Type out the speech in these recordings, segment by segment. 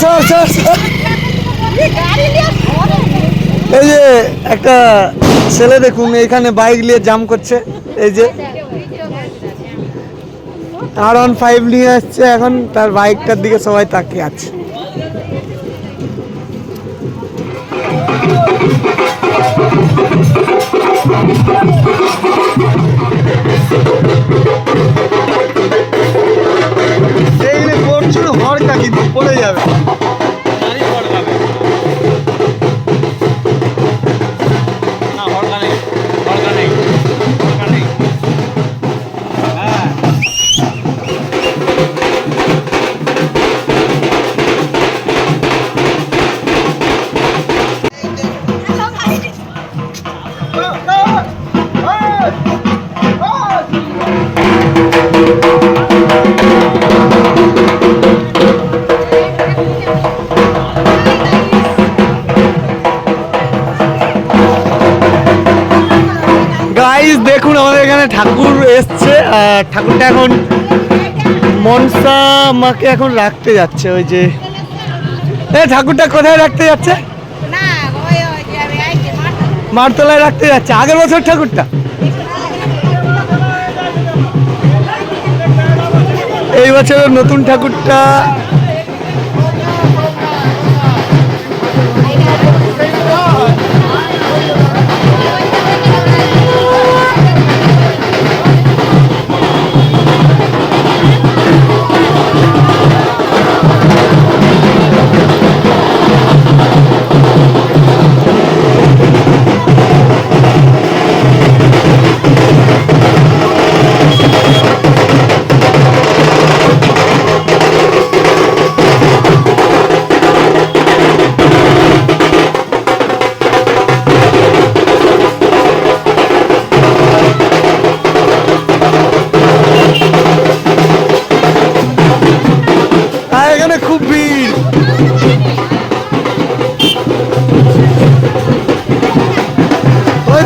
Sir সর। এই যে একটা ছেলে দেখুন, এখানে বাইক নিয়ে জাম করছে এই যে আর ওয়ান ফাইভ নিয়ে আসছে এখন, তার বাইকটার দিকে সবাই তাকিয়ে আছে গাইস দেখুন আমাদের এখানে ঠাকুর এসছে ঠাকুরটা এখন মনসা মাকে এখন রাখতে যাচ্ছে ওই যে। এ ঠাকুরটা কোথায় রাখতে যাচ্ছে? মারতলায় রাখতে যাচ্ছে। আগের বছর ঠাকুরটা? এই বছরের নতুন ঠাকুরটা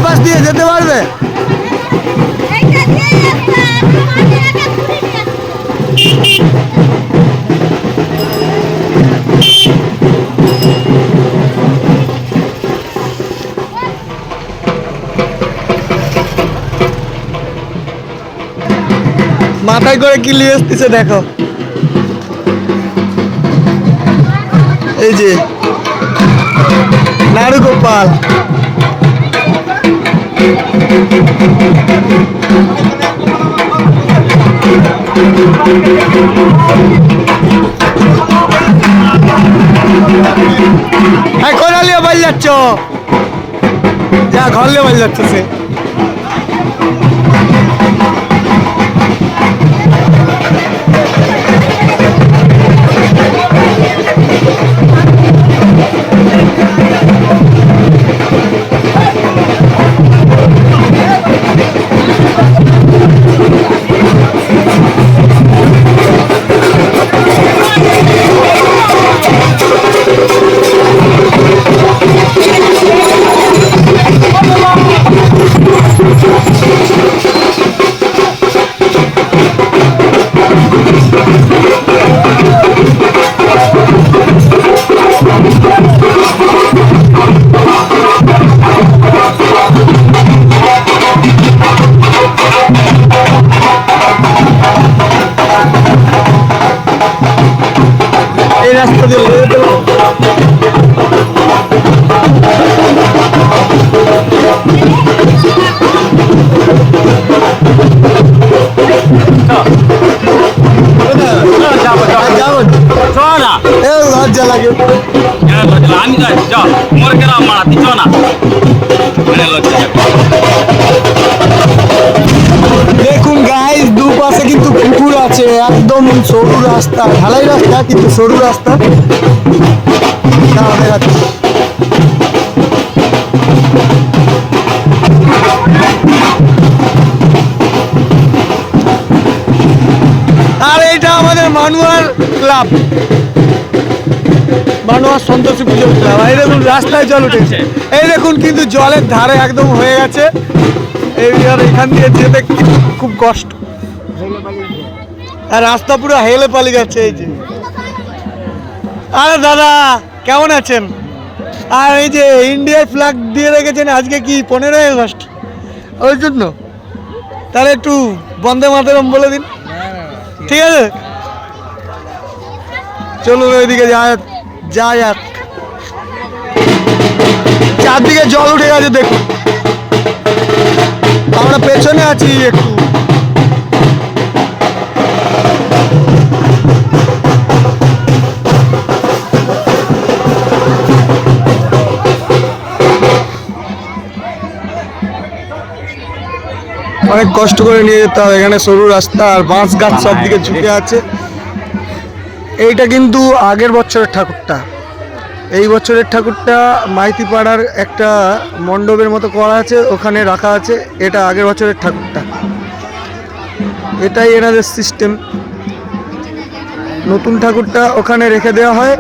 পাশ দিয়ে যেতে পারবে? মাথায় করে কি নিয়ে এসতেছে দেখো। এই যে নাড়ু গোপাল হ্যাঁ নিয়ে বাড়ি যাচ্ছ? যা ঘর নিয়ে বাড়ি যাচ্ছে সে। রাস্তা দিয়ে লেগে যেতে পারো। যাব এ লজ্জা লাগে আমি যাই চ মোর গেলাম মারা তুই চ না মানে লজ্জা একদম সরু রাস্তা, ঢালাই রাস্তা, কিন্তু সরু রাস্তা। আর এইটা আমাদের মানুয়ার ক্লাব। মানুয়ার সন্তোষী পুজো ক্লাব। এই দেখুন, রাস্তায় জল উঠেছে। এই দেখুন, কিন্তু জলের ধারে একদম হয়ে গেছে। এই আর এখান দিয়ে যেতে খুব কষ্ট। আর রাস্তা পুরো হেলে পালিয়ে যাচ্ছে এই যে। আরে দাদা, কেমন আছেন? আর এই যে ইন্ডিয়ার ফ্ল্যাগ দিয়ে রেখেছেন আজকে কি, পনেরোই আগস্ট? ওই জন্য। তাহলে একটু বন্দে মাতরম বলে দিন। ঠিক আছে? চলুন ওইদিকে যা যা যাক। চারদিকে জল উঠে গেছে, দেখুন। আমরা পেছনে আছি একটু। অনেক কষ্ট করে নিয়ে যেতে হবে এখানে সরু রাস্তা আর বাঁশ গাছ সব দিকে ঝুঁকে আছে। এইটা কিন্তু আগের বছরের ঠাকুরটা। এই বছরের ঠাকুরটা মাইতি পাড়ার একটা মণ্ডপের মতো করা আছে, ওখানে রাখা আছে। এটা আগের বছরের ঠাকুরটা। এটাই এনাদের সিস্টেম নতুন ঠাকুরটা ওখানে রেখে দেওয়া হয়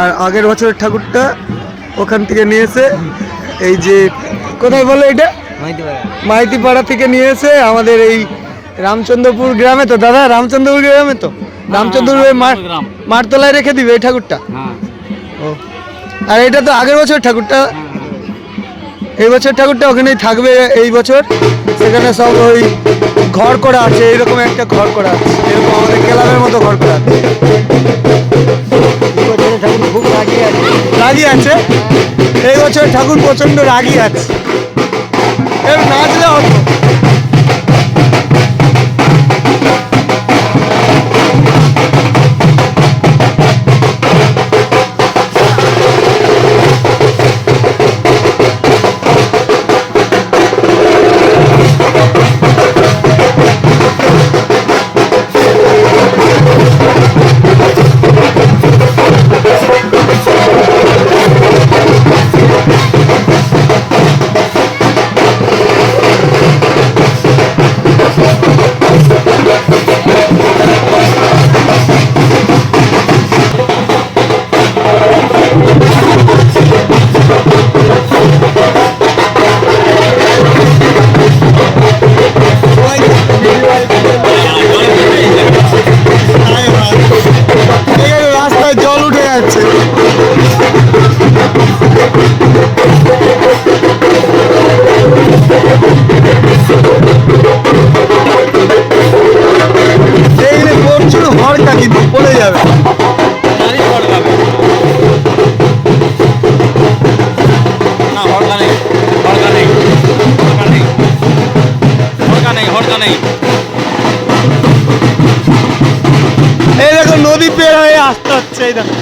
আর আগের বছরের ঠাকুরটা ওখান থেকে নিয়ে এসে এই যে, কোথায় বলে এটা? মাইতি পাড়া থেকে নিয়ে এসে আমাদের এই রামচন্দ্রপুর গ্রামে তো দাদা রামচন্দ্রপুর গ্রামে তো? রামচন্দ্রপুর মাঠ গ্রাম। মাঠতলায় রেখে দিবে এই ঠাকুরটা? হ্যাঁ। ও। আর এটা তো আগের বছর ঠাকুরটা? এই বছর ঠাকুরটা ওখানেই থাকবে এই বছর? সেখানে সব ওই ঘর করা আছে এইরকম একটা ঘর করা আছে। এরকম আমাদের ক্লাবের মতো ঘর করা আছে ঠাকুর খুব রাগি আছে। রাগি আছে? এই বছর ঠাকুর প্রচণ্ড রাগি আছে। এর নাচলে হতো এই দেখো নদী পের হয়ে আসতে হচ্ছে এই দেখো।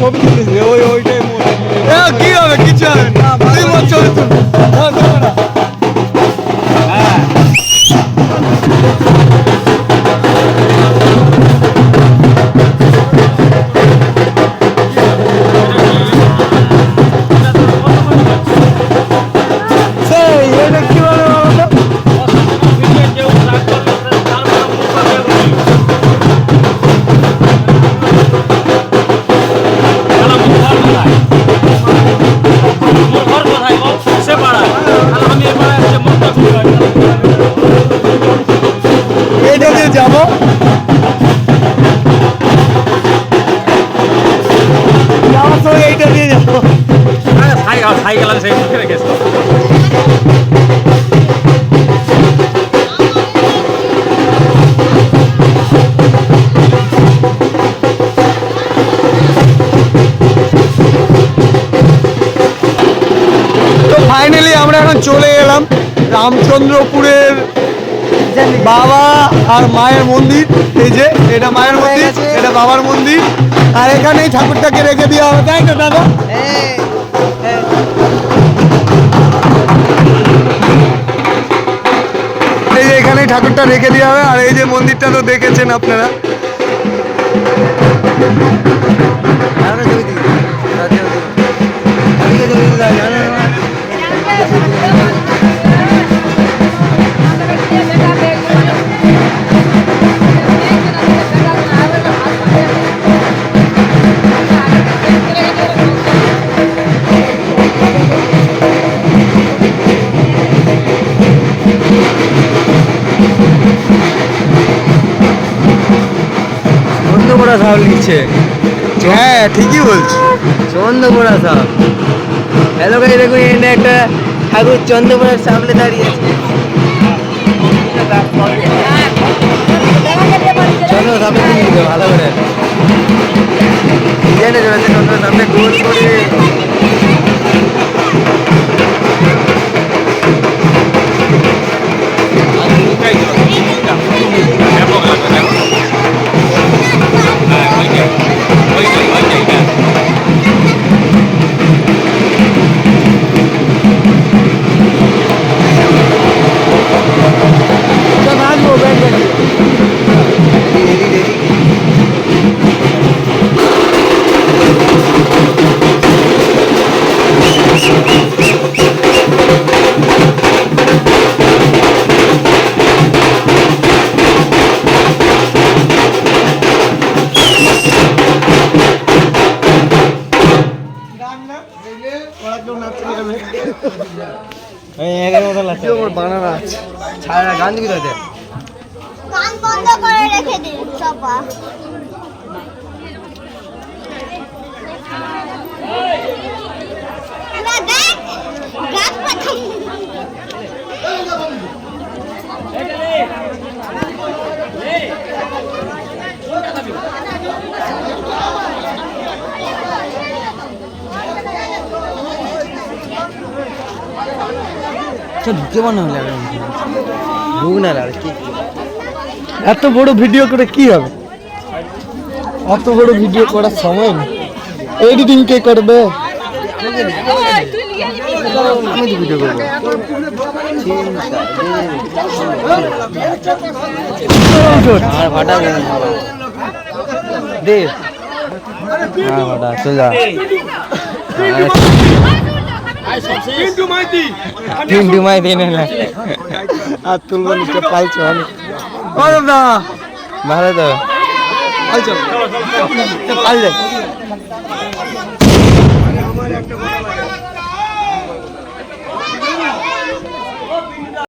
ছবি তুলেছি ওই ওইটাই। কি হবে কিছু হবে না। তুই মোট সাইকেল সাইকেল আছে সেই মুখে রেখেছে তো ফাইনালি আমরা এখন চলে এলাম রামচন্দ্রপুরের বাবা আর মায়ের মন্দির। এই যে এটা মায়ের মন্দির এটা বাবার মন্দির। আর এখানেই ঠাকুরটাকে রেখে দেওয়া হবে। তাই তো দাদা? ঠাকুরটা রেখে দেওয়া হবে আর এই যে মন্দিরটা তো দেখেছেন আপনারা। চন্দ্রপোড়া সাপ লিখছে হ্যাঁ ঠিকই বলছি। চন্দ্রপোড়া সাপ হ্যালো গাই দেখুন এখানে একটা ঠাকুর চন্দ্রপোড়ার সামনে দাঁড়িয়ে আছে। চন্দ্র ভালো করে। ডিজাইনে চলেছে চন্দ্র সামনে গোল করে। বানানা আছে ছাড়া গান দিবি তোদের কান বন্ধ করে রেখে দিন চাপা এবার হলে না। আর কি। এত বড় ভিডিও করে কি হবে? অত বড় ভিডিও করার সময় নেই। এডিটিং কে করবে? আমি তো ভিডিও করব। দে। হ্যাঁ ফাটা চল যা। তিন ডুমাই দিন না আর তুলবো নিচে পালছে অনেক ও দাদা ভালো তো পালছে পাল যায়